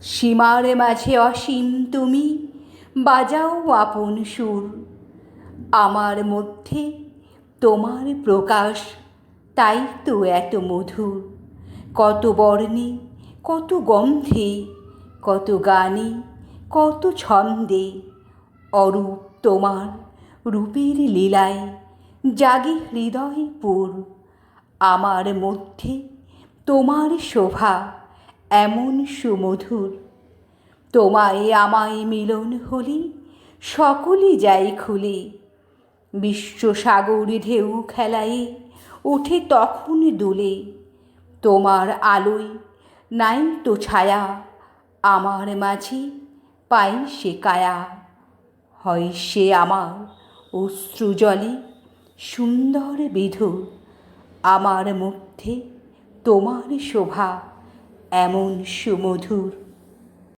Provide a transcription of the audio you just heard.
সীমার মাঝে অসীম তুমি, বাজাও আপন সুর। আমার মধ্যে তোমার প্রকাশ, তাই তো এত মধুর। কত বর্ণে, কত গন্ধে, কত গানে, কত ছন্দে, অরূপ তোমার রূপের লীলায় জাগে হৃদয় পুর। আমার মধ্যে তোমার শোভা এমন সুমধুর। তোমায় আমায় মিলন হলে, সকলে যায় খুলে। বিশ্বসাগর ঢেউ খেলায় ওঠে তখন দুলে। তোমার আলোয় নাই তো ছায়া, আমার মাঝে পাই সে কায়া। হয় সে আমার অশ্রু জলে, সুন্দর বিধু আমার মধ্যে তোমার শোভা। এমন সুমধুর।